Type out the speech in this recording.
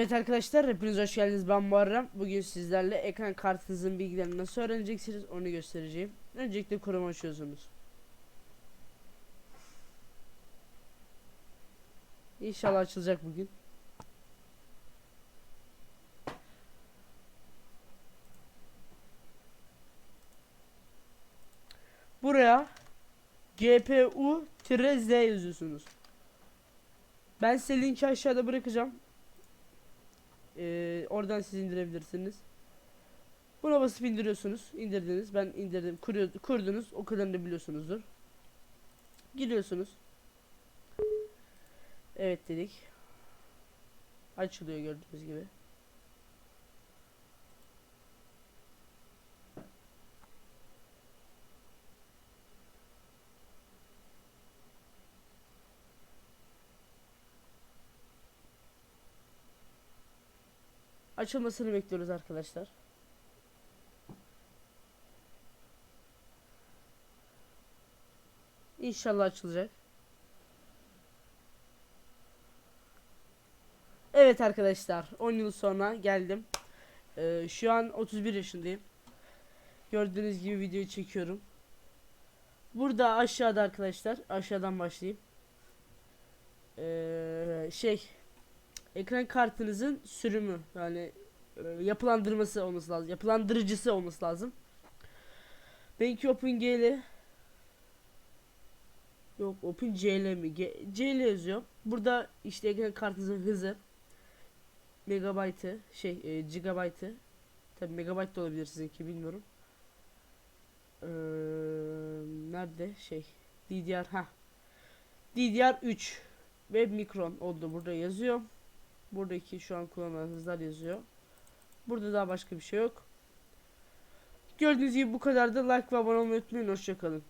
Evet arkadaşlar hepiniz hoş geldiniz. Ben Muharrem. Bugün sizlerle ekran kartınızın bilgilerini nasıl öğreneceksiniz onu göstereceğim. Öncelikle kuruma açıyorsunuz. İnşallah açılacak bugün. Buraya GPU-Z yazıyorsunuz. Ben size linki aşağıda bırakacağım ee, oradan siz indirebilirsiniz. Buna basıp indiriyorsunuz. İndirdiniz. Ben indirdim. Kuruyor, kurdunuz. O kadarını biliyorsunuzdur. Giriyorsunuz. Evet dedik. Açılıyor gördüğünüz gibi. Açılmasını bekliyoruz arkadaşlar. İnşallah açılacak. Evet arkadaşlar 10 yıl sonra geldim. Ee, şu an 31 yaşındayım. Gördüğünüz gibi videoyu çekiyorum. Burada aşağıda arkadaşlar aşağıdan başlayayım. Ee, şey ekran kartınızın sürümü yani e, yapılandırması olması lazım. Yapılandırıcısı olması lazım. Benimki OpenGL Yok OpenGL mi? G CL yazıyor. Burada işte ekran kartınızın hızı megabaytı şey e, gigabaytı tabi megabayt da olabilir sizinki bilmiyorum. Ee, nerede şey DDR ha DDR3 ve mikron oldu burada yazıyor. Buradaki şu an kullanılan hızlar yazıyor. Burada daha başka bir şey yok. Gördüğünüz gibi bu kadar da like ve abone olmayı unutmayın. Hoşçakalın.